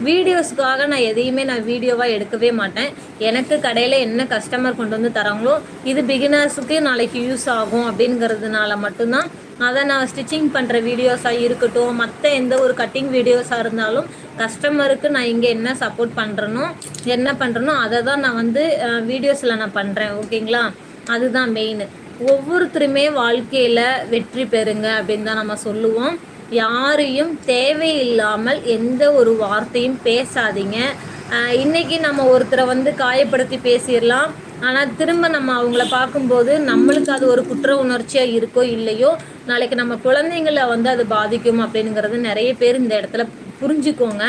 வீடியோஸ்க்காக நான் எதையுமே நான் வீடியோவாக எடுக்கவே மாட்டேன். எனக்கு கடையில் என்ன கஸ்டமர் கொண்டு வந்து தராங்களோ இது பிகினர்ஸுக்கு நாளைக்கு யூஸ் ஆகும் அப்படிங்கிறதுனால மட்டும்தான் அதை நான் ஸ்டிச்சிங் பண்ணுற வீடியோஸாக இருக்கட்டும் மற்ற எந்த ஒரு கட்டிங் வீடியோஸாக இருந்தாலும் கஸ்டமருக்கு நான் இங்கே என்ன சப்போர்ட் பண்ணுறனோ என்ன பண்ணுறனோ அதை தான் நான் வந்து வீடியோஸில் நான் பண்ணுறேன் ஓகேங்களா? அதுதான் மெயின் ஒவ்வொருத்தருமே வாழ்க்கையில் வெற்றி பெறுங்க அப்படின்னு தான் நம்ம சொல்லுவோம். யாரையும் தேவையில்லாமல் எந்த ஒரு வார்த்தையும் பேசாதீங்க. இன்றைக்கி நம்ம ஒருத்தரை வந்து காயப்படுத்தி பேசிடலாம். ஆனால் திரும்ப நம்ம அவங்கள பார்க்கும்போது நம்மளுக்கு அது ஒரு குற்ற உணர்ச்சியாக இருக்கோ இல்லையோ நாளைக்கு நம்ம குழந்தைங்கள வந்து அது பாதிக்கும் அப்படிங்கிறது நிறைய பேர் இந்த இடத்துல புரிஞ்சுக்கோங்க.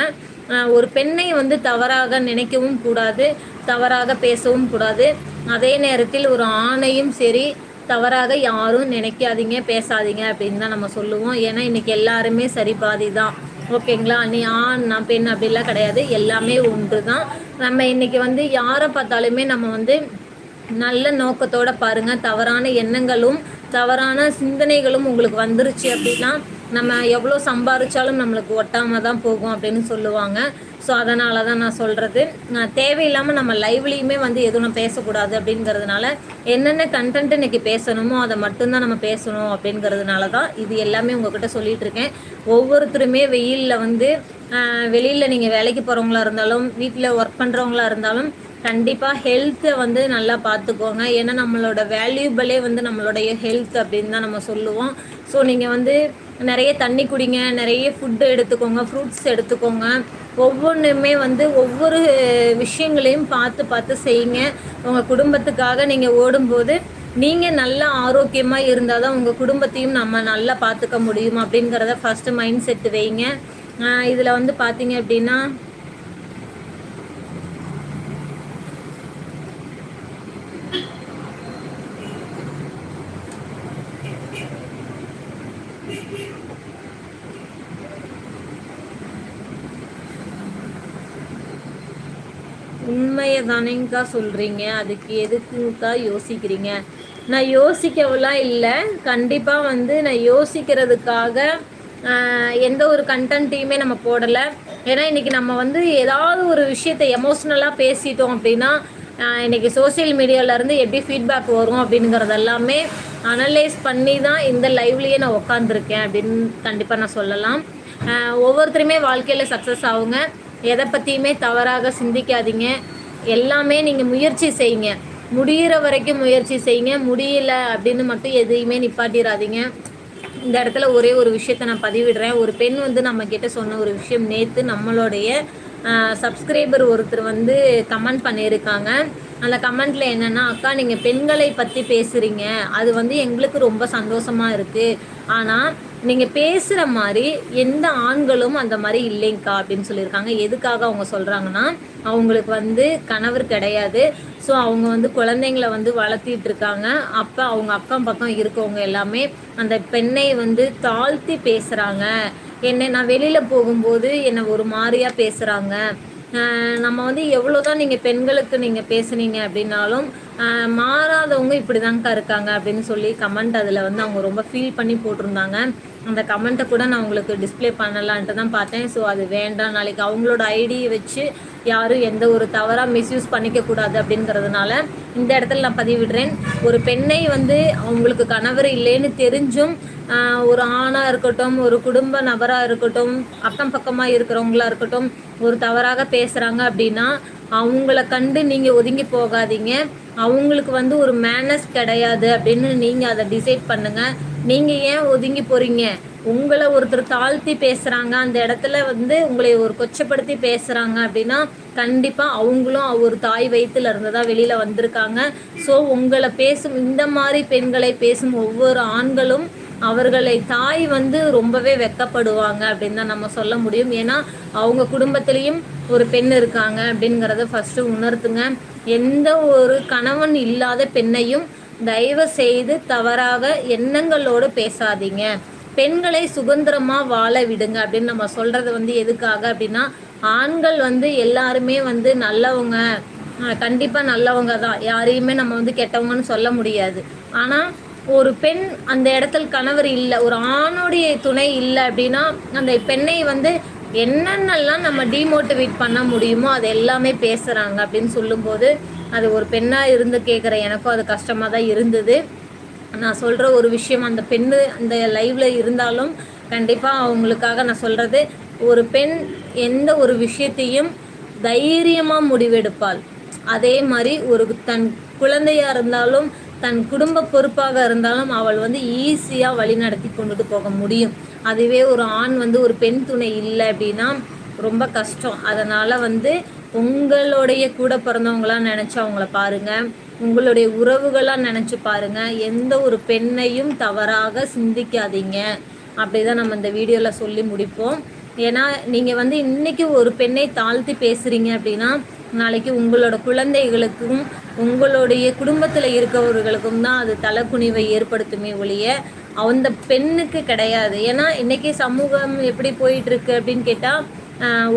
ஒரு பெண்ணை வந்து தவறாக நினைக்கவும் கூடாது தவறாக பேசவும் கூடாது. அதே நேரத்தில் ஒரு ஆணையும் சரி தவறாக யாரும் நினைக்காதீங்க பேசாதீங்க அப்படின்னு தான் நம்ம சொல்லுவோம். ஏன்னா இன்றைக்கி எல்லாருமே சரி பாதி தான். ஓகேங்களா? நீ ஆண் நான் பெண் அப்படிலாம் கிடையாது. எல்லாமே ஒன்று தான். நம்ம இன்றைக்கி வந்து யாரை பார்த்தாலுமே நம்ம வந்து நல்ல நோக்கத்தோடு பாருங்கள் தவறான எண்ணங்களும் தவறான சிந்தனைகளும் உங்களுக்கு வந்துருச்சு அப்படின்னா நம்ம எவ்வளோ சம்பாதிச்சாலும் நம்மளுக்கு ஒட்டாமல் தான் போகும் அப்படின்னு சொல்லுவாங்க. ஸோ அதனால தான் நான் சொல்கிறது நான் தேவையில்லாமல் நம்ம லைவ்லேயுமே வந்து எதுவும் நான் பேசக்கூடாது அப்படிங்கிறதுனால என்னென்ன கண்டென்ட் இன்றைக்கி பேசணுமோ அதை மட்டும்தான் நம்ம பேசணும் அப்படிங்கிறதுனால தான் இது எல்லாமே உங்ககிட்ட சொல்லிகிட்டு இருக்கேன். ஒவ்வொருத்தருமே வெயிலில் வந்து வெளியில் நீங்கள் வேலைக்கு போகிறவங்களா இருந்தாலும் வீட்டில் ஒர்க் பண்ணுறவங்களா இருந்தாலும் கண்டிப்பாக ஹெல்த்தை வந்து நல்லா பார்த்துக்கோங்க ஏன்னா நம்மளோட வேல்யூபிளே வந்து நம்மளுடைய ஹெல்த் அப்படின்னு தான் நம்ம சொல்லுவோம். ஸோ நீங்கள் வந்து நிறைய தண்ணி குடிங்க நிறைய ஃபுட்டு எடுத்துக்கோங்க ஃப்ரூட்ஸ் எடுத்துக்கோங்க. ஒவ்வொன்றுமே வந்து ஒவ்வொரு விஷயங்களையும் பார்த்து பார்த்து செய்யுங்க. உங்கள் குடும்பத்துக்காக நீங்கள் ஓடும்போது நீங்கள் நல்லா ஆரோக்கியமாக இருந்தால் தான் உங்கள் குடும்பத்தையும் நம்ம நல்லா பார்த்துக்க முடியும் அப்படிங்கிறத ஃபஸ்ட்டு மைண்ட் செட்டு வைங்க இதில் வந்து பார்த்தீங்க அப்படின்னா தானேங்க்கா தானேங்கக்கா சொல்கிறீங்க அதுக்கு எதுக்குங்கக்கா யோசிக்கிறீங்க? நான் யோசிக்கவெல்லாம் இல்லை. கண்டிப்பாக வந்து நான் யோசிக்கிறதுக்காக எந்த ஒரு கண்டென்ட்டையுமே நம்ம போடலை. ஏன்னா இன்றைக்கி நம்ம வந்து ஏதாவது ஒரு விஷயத்தை எமோஷ்னலாக பேசிட்டோம் அப்படின்னா இன்றைக்கி சோசியல் மீடியாவிலேருந்து எப்படி ஃபீட்பேக் வரும் அப்படிங்கிறது எல்லாமே அனலைஸ் பண்ணி தான் இந்த லைவ்லேயே நான் உட்காந்துருக்கேன் அப்படின்னு கண்டிப்பாக நான் சொல்லலாம். ஒவ்வொருத்தருமே வாழ்க்கையில் சக்ஸஸ் ஆகுங்க. எதை பற்றியுமே தவறாக சிந்திக்காதீங்க. எல்லாமே நீங்கள் முயற்சி செய்யுங்க. முடிகிற வரைக்கும் முயற்சி செய்யுங்க. முடியல அப்படின்னு மட்டும் எதையுமே நிப்பாட்டிடாதீங்க இந்த இடத்துல ஒரே ஒரு விஷயத்தை நான் பதிவிடுறேன். ஒரு பெண் வந்து நம்ம கிட்ட சொன்ன ஒரு விஷயம் நேற்று நம்மளுடைய சப்ஸ்கிரைபர் ஒருத்தர் வந்து கமெண்ட் பண்ணியிருக்காங்க. அந்த கமெண்ட்டில் என்னென்னா அக்கா நீங்கள் பெண்களை பற்றி பேசுகிறீங்க அது வந்து எங்களுக்கு ரொம்ப சந்தோஷமாக இருக்குது ஆனால் நீங்கள் பேசுகிற மாதிரி எந்த ஆண்களும் அந்த மாதிரி இல்லைங்க்கா அப்படின்னு சொல்லியிருக்காங்க. எதுக்காக அவங்க சொல்கிறாங்கன்னா அவங்களுக்கு வந்து கணவர் கிடையாது. ஸோ அவங்க வந்து குழந்தைங்கள வந்து வளர்த்திட்டு இருக்காங்க. அப்போ அவங்க அக்கம் பக்கம் இருக்கவங்க எல்லாமே அந்த பெண்ணை வந்து தாழ்த்தி பேசுகிறாங்க என்னை நான் வெளியில் போகும்போது என்னை ஒரு மாதிரியாக பேசுகிறாங்க நம்ம வந்து எவ்வளோ தான் நீங்கள் பெண்களுக்கு நீங்கள் பேசுனீங்க அப்படின்னாலும் மாறாதவங்க இப்படிதாங்க்கா இருக்காங்க அப்படின்னு சொல்லி கமெண்ட் அதில் வந்து அவங்க ரொம்ப ஃபீல் பண்ணி போட்டிருந்தாங்க. அந்த கமெண்ட்டை கூட நான் உங்களுக்கு டிஸ்பிளே பண்ணலான்ட்டு தான் பார்த்தேன். ஸோ அது வேண்டாம் நாளைக்கு. அவங்களோட ஐடியை வச்சு யாரும் எந்த ஒரு தவறாக மிஸ்யூஸ் பண்ணிக்கக்கூடாது அப்படிங்கிறதுனால இந்த இடத்துல நான் பதிவிடுறேன். ஒரு பெண்ணை வந்து அவங்களுக்கு கணவர் இல்லைன்னு தெரிஞ்சும் ஒரு ஆணாக இருக்கட்டும் ஒரு குடும்ப நபராக இருக்கட்டும் அக்கம் பக்கமாக இருக்கிறவங்களா இருக்கட்டும் ஒரு தவறாக பேசுகிறாங்க அப்படின்னா அவங்கள கண்டு நீங்கள் ஒதுங்கி போகாதீங்க. அவங்களுக்கு வந்து ஒரு மேனஸ் கிடையாது அப்படின்னு நீங்கள் அதை டிசைட் பண்ணுங்கள் நீங்கள் ஏன் ஒதுங்கி போகிறீங்க உங்களை ஒருத்தர் தாழ்த்தி பேசுகிறாங்க அந்த இடத்துல வந்து உங்களை ஒரு கொச்சப்படுத்தி பேசுகிறாங்க அப்படின்னா கண்டிப்பாக அவங்களும் ஒரு தாய் வயிற்றுல இருந்து தான் வெளியில் வந்திருக்காங்க. ஸோ உங்களை பேசும் இந்த மாதிரி பெண்களை பேசும் ஒவ்வொரு ஆண்களும் அவர்களை தாய் வந்து ரொம்பவே வெக்கப்படுவாங்க அப்படின்னு தான் நம்ம சொல்ல முடியும். ஏன்னா அவங்க குடும்பத்திலையும் ஒரு பெண் இருக்காங்க அப்படிங்கிறத ஃபஸ்ட்டு உணர்த்துங்க. எந்த ஒரு கணவன் இல்லாத பெண்ணையும் தயவு செய்து தவறாக எண்ணங்களோடு பேசாதீங்க. பெண்களை சுதந்திரமாக வாழ விடுங்க அப்படின்னு நம்ம சொல்கிறது வந்து எதுக்காக அப்படின்னா ஆண்கள் வந்து எல்லாருமே வந்து நல்லவங்க. கண்டிப்பாக நல்லவங்க தான். யாரையுமே நம்ம வந்து கெட்டவங்கன்னு சொல்ல முடியாது. ஆனால் ஒரு பெண் அந்த இடத்துல கணவர் இல்லை ஒரு ஆணுடைய துணை இல்லை அப்படின்னா அந்த பெண்ணை வந்து என்னென்னலாம் நம்ம டிமோட்டிவேட் பண்ண முடியுமோ அது எல்லாமே பேசுகிறாங்க அப்படின்னு சொல்லும்போது அது ஒரு பெண்ணாக இருந்து கேட்குற எனக்கும் அது கஷ்டமாக தான் இருந்தது. நான் சொல்கிற ஒரு விஷயம் அந்த பெண்ணு அந்த லைவ்ல இருந்தாலும் கண்டிப்பாக அவங்களுக்காக நான் சொல்கிறது ஒரு பெண் எந்த ஒரு விஷயத்தையும் தைரியமாக முடிவெடுப்பாள். அதே மாதிரி ஒரு தன் குழந்தையாக இருந்தாலும் தன் குடும்ப பொறுப்பாக இருந்தாலும் அவள் வந்து ஈஸியாக வழி நடத்தி கொண்டுட்டு போக முடியும். அதுவே ஒரு ஆண் வந்து ஒரு பெண் துணை இல்லை அப்படின்னா ரொம்ப கஷ்டம். அதனால் வந்து உங்களுடைய கூட பிறந்தவங்களாம் நினச்சி அவங்கள பாருங்கள் உங்களுடைய உறவுகளாக நினச்சி பாருங்கள் எந்த ஒரு பெண்ணையும் தவறாக சிந்திக்காதீங்க. அப்படி தான் நம்ம இந்த வீடியோவில் சொல்லி முடிப்போம். ஏன்னா நீங்கள் வந்து இன்றைக்கி ஒரு பெண்ணை தாழ்த்தி பேசுகிறீங்க அப்படின்னா நாளைக்கு உங்களோட குழந்தைகளுக்கும் உங்களுடைய குடும்பத்தில் இருக்கவர்களுக்கும் தான் அது தலைக்குனிவை ஏற்படுத்துமே ஒழிய அந்த பெண்ணுக்கு கிடையாது. ஏன்னா இன்றைக்கி சமூகம் எப்படி போயிட்டுருக்கு அப்படின்னு கேட்டால்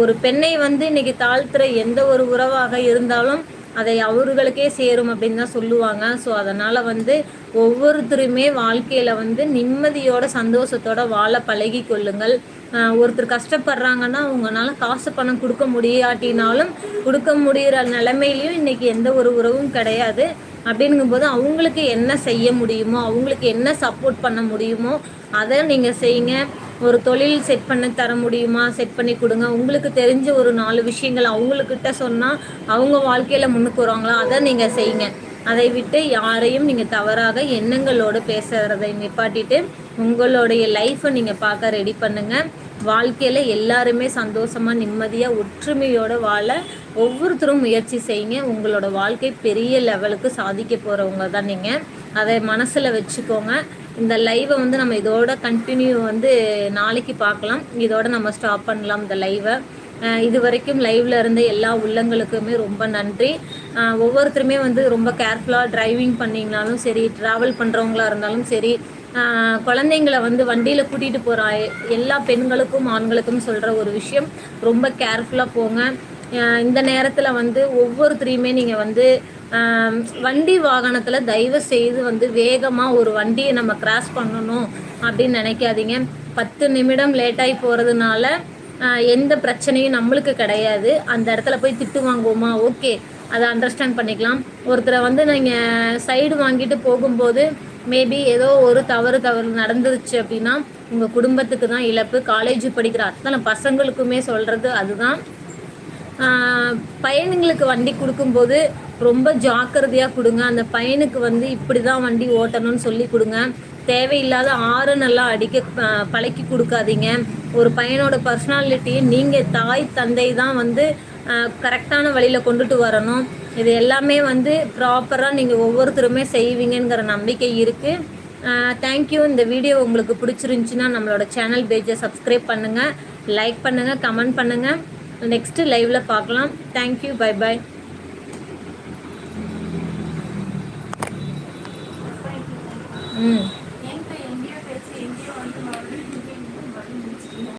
ஒரு பெண்ணை வந்து இன்றைக்கி தாழ்த்துற எந்த ஒரு உறவாக இருந்தாலும் அதை அவர்களுக்கே சேரும் அப்படின்னு தான் சொல்லுவாங்க. ஸோ அதனால் வந்து ஒவ்வொருத்தருமே வாழ்க்கையில் வந்து நிம்மதியோட சந்தோஷத்தோட வாழ பழகி கொள்ளுங்கள். ஒருத்தர் கஷ்டப்படுறாங்கன்னா அவங்களால காசு பணம் கொடுக்க முடியாட்டினாலும் கொடுக்க முடிகிற நிலைமையிலையும் இன்றைக்கி எந்த ஒரு உறவும் கிடையாது. அப்படிங்கும்போது அவங்களுக்கு என்ன செய்ய முடியுமோ அவங்களுக்கு என்ன சப்போர்ட் பண்ண முடியுமோ அதை நீங்கள் செய்யுங்க. ஒரு தொழில் செட் பண்ணி தர முடியுமா? செட் பண்ணி கொடுங்க. உங்களுக்கு தெரிஞ்ச ஒரு நாலு விஷயங்கள் அவங்களுக்கிட்ட சொன்னால் அவங்க வாழ்க்கையில் முன்னுக்கு வருவாங்களா? அதை நீங்கள் செய்யுங்க. அதை விட்டு யாரையும் நீங்கள் தவறாக எண்ணங்களோடு பேசுகிறதை நிப்பாட்டிட்டு உங்களுடைய லைஃப்பை நீங்கள் பார்க்க ரெடி பண்ணுங்கள் வாழ்க்கையில் எல்லாருமே சந்தோஷமாக நிம்மதியாக ஒற்றுமையோடு வாழ ஒவ்வொருத்தரும் முயற்சி செய்யுங்க. உங்களோட வாழ்க்கை பெரிய லெவலுக்கு சாதிக்க போகிறவங்க தான் நீங்கள் அதை மனசில் வச்சுக்கோங்க. இந்த லைவை வந்து நம்ம இதோட கண்டினியூ வந்து நாளைக்கு பார்க்கலாம். இதோட நம்ம ஸ்டாப் பண்ணலாம் இந்த லைவை இது வரைக்கும் லைவில் இருந்த எல்லா உள்ளங்களுக்குமே ரொம்ப நன்றி. ஒவ்வொருத்தருமே வந்து ரொம்ப கேர்ஃபுல்லாக டிரைவிங் பண்ணிங்கனாலும் சரி ட்ராவல் பண்ணுறவங்களா இருந்தாலும் சரி குழந்தைங்களை வந்து வண்டியில் கூட்டிகிட்டு போகிற எல்லா பெண்களுக்கும் ஆண்களுக்கும் சொல்கிற ஒரு விஷயம். ரொம்ப கேர்ஃபுல்லாக போங்க. இந்த நேரத்தில் வந்து ஒவ்வொருத்தரையுமே நீங்கள் வந்து வண்டி வாகனத்தில் தயவு செய்து வந்து வேகமாக ஒரு வண்டியை நம்ம கிராஸ் பண்ணணும் அப்படின்னு நினைக்காதீங்க. பத்து நிமிடம் லேட்டாகி போகிறதுனால எந்த பிரச்சனையும் நம்மளுக்கு கிடையாது. அந்த இடத்துல போய் திட்டு வாங்குவோமா? ஓகே அதை அண்டர்ஸ்டாண்ட் பண்ணிக்கலாம். ஒருத்தரை வந்து நீங்கள் சைடு வாங்கிட்டு போகும்போது மேபி ஏதோ ஒரு தவறு தவறு நடந்துருச்சு அப்படின்னா உங்கள் குடும்பத்துக்கு தான் இழப்பு. காலேஜ் படிக்கிற அத்தனை பசங்களுக்குமே சொல்கிறது அதுதான். பையனுங்களுக்கு வண்டி கொடுக்கும்போது ரொம்ப ஜாக்கிரதையாக கொடுங்க. அந்த பையனுக்கு வந்து இப்படி தான் வண்டி ஓட்டணும்னு சொல்லி கொடுங்க. தேவையில்லாத ஆறு நல்லா அடிக்க பழக்கி கொடுக்காதீங்க. ஒரு பையனோட பர்சனாலிட்டியை நீங்கள் தாய் தந்தை தான் வந்து கரெக்டான வழியில் கொண்டுட்டு வரணும். இது எல்லாமே வந்து ப்ராப்பராக நீங்கள் ஒவ்வொருத்தருமே செய்வீங்கங்கிற நம்பிக்கை இருக்குது தேங்க்யூ இந்த வீடியோ உங்களுக்கு பிடிச்சிருந்துச்சின்னா நம்மளோட சேனல் பேஜை சப்ஸ்கிரைப் பண்ணுங்கள் லைக் பண்ணுங்கள் கமெண்ட் பண்ணுங்கள் நெக்ஸ்ட்டு லைவில் பார்க்கலாம். தேங்க்யூ பை பாய் ம்.